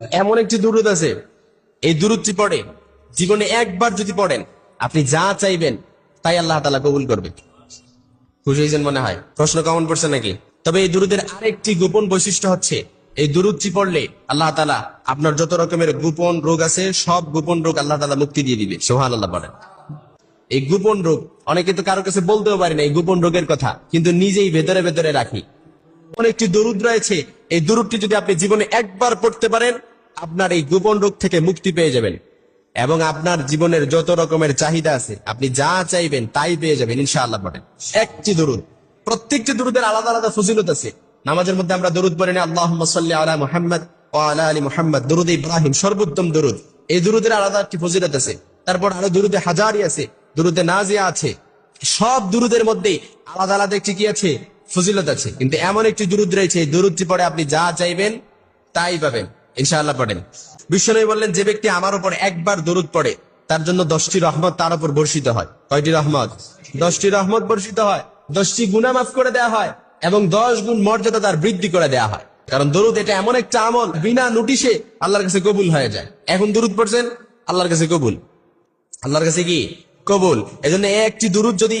এমন একটি দুরুদ আছে। এই দুরুদটি পড়ে, জীবনে একবার যদি পড়েন, আপনি যা চাইবেন, তাই আল্লাহ তালা কবুল করবে। খুশি হয়েছেন মনে হয়? প্রশ্ন কেমন করছে নাকি? তবে এই দুরুদের আরেকটি গোপন বৈশিষ্ট্য হচ্ছে, এই দুরুদটি পড়লে আল্লাহ তালা আপনার যত রকমের গোপন রোগ আছে, সব গোপন রোগ আল্লাহ তালা মুক্তি দিয়ে দিবে। সোহান আল্লাহ পড়েন এই গোপন রোগ, অনেকে তো কারও কাছে বলতেও পারে না, এই গোপন রোগের কথা, কিন্তু নিজেই ভেতরে ভেতরে রাখি। অনেকটি দরুদ রয়েছে এই দরুদটি যদি আপনি জীবনে একবার পড়তে পারেন, আপনার এই গোপন রোগ থেকে মুক্তি পেয়ে যাবেন। এবং আপনার জীবনের যত রকমের চাহিদা আছে, আপনি যা চাইবেন তাই পেয়ে যাবেন, ইনশাআল্লাহ পড়েন একটি দরুদ। প্রত্যেকটি দরুদের আলাদা আলাদা ফজিলত আছে। নামাজের মধ্যে আমরা দরুদ পড়ি আল্লাহ আলা মুহাম্মদ ও আলা আলী মুহাম্মদ। দরুদ ইব্রাহিম, সর্বোত্তম দরুদ। এই দরুদের আলাদা একটি ফজিলত আছে। তারপর আরও দুরুদে হাজারি আছে, দরুদে নাজিয়া আছে। সব দুরুদের মধ্যে আলাদা আলাদা একটি কি আছে? ফজিলত আছে। কিন্তু এমন একটি দুরুদ রয়েছে, এই দুরুদটি পড়ে আপনি যা চাইবেন তাই পাবেন, ইনশাআল্লাহ পড়েন। বিশ্বনবী বললেন, যে ব্যক্তি আমার উপর একবার দরুদ পড়ে, তার জন্য দশটি রহমত তার উপর বর্ষিত হয়। কয়টি রহমত? দশটি রহমত বর্ষিত হয়, দশটি গুণা মাফ করে দেওয়া হয়, এবং দশ গুণ মর্যাদা তার বৃদ্ধি করে দেওয়া হয়। কারণ দরুদ এটা এমন একটা আমল, বিনা নোটিশে আল্লাহর কাছে কবুল হয়ে যায়। এখন দরুদ পড়ছেন? আল্লাহর কাছে কবুল। আল্লাহর কাছে কি? কবুল। এজন্য একটি দুরুদ যদি